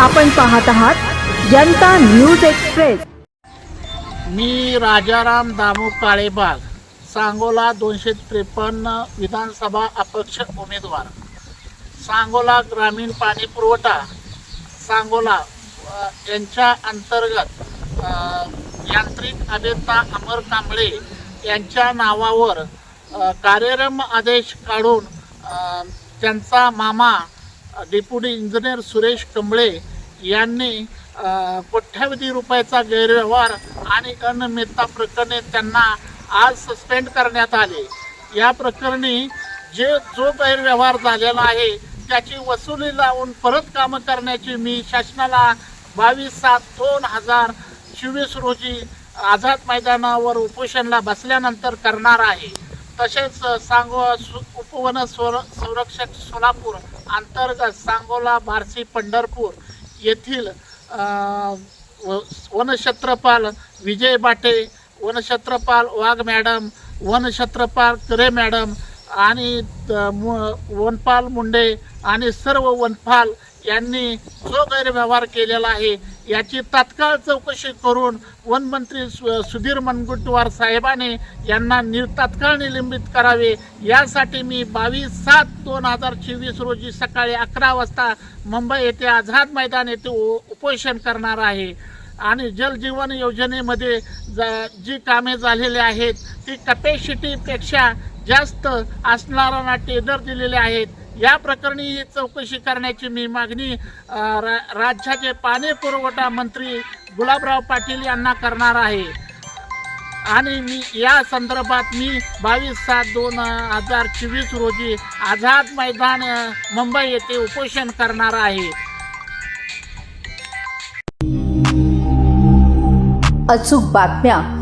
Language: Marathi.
आपण पाहत आहात जनता न्यूज एक्सप्रेस. मी राजाराम दामू काळेबाग सांगोला दोनशे त्रेपन्न विधानसभा अपक्ष उमेदवार. सांगोला ग्रामीण पाणी पुरवठा सांगोला यांच्या अंतर्गत यांत्रिक अभियंता अमर कांबळे यांच्या नावावर कार्यरम आदेश काढून त्यांचा मामा डेप्युटी इंजिनियर सुरेश कंबळे यांनी कोट्यावधी रुपयाचा गैरव्यवहार आणि अनियमितता प्रकरणी त्यांना आज सस्पेंड करण्यात आले. या प्रकरणी जे जो गैरव्यवहार झालेला आहे त्याची वसुली लावून परत कामं करण्याची मी शासनाला बावीस सात दोन हजार चोवीस रोजी आझाद मैदानावर उपोषणला बसल्यानंतर करणार आहे. तसेच सांगो सु- उपवन स्वर संरक्षक सोलापूर अंतर्गत सांगोला बार्शी पंढरपूर येथील व- वनक्षत्रपाल विजय बाटे वनक्षत्रपाल वाघ मॅडम वनक्षत्रपाल करे मॅडम आणि मु- वनपाल मुंडे आणि सर्व वनपाल यांनी जो गैरव्यवहार केलेला आहे याची तात्काळ चौकशी करून वनमंत्री सु- सुधीर मुनगंटीवार साहेबाने यांना नि तात्काळ निलंबित करावे. यासाठी मी बावीस सात दोन हजार चोवीस रोजी सकाळी अकरा वाजता मुंबई येथे आझाद मैदान येथे उ- उपोषण करणार आहे. आणि जलजीवन योजनेमध्ये ज- जी कामे झालेली आहेत ती कपॅसिटीपेक्षा जास्त असणाऱ्यांना टेंडर दिलेले आहेत. या प्रकरणी चौकशी करण्याची मी मागणी रा- राज्याचे पाणी पुरवठा मंत्री गुलाबराव पाटील यांना करणार आहे. आणि मी या संदर्भात मी बावीस सात दोन हजार चोवीस रोजी आझाद मैदान मुंबई येथे उपोषण करणार आहे. अचूक बातम्या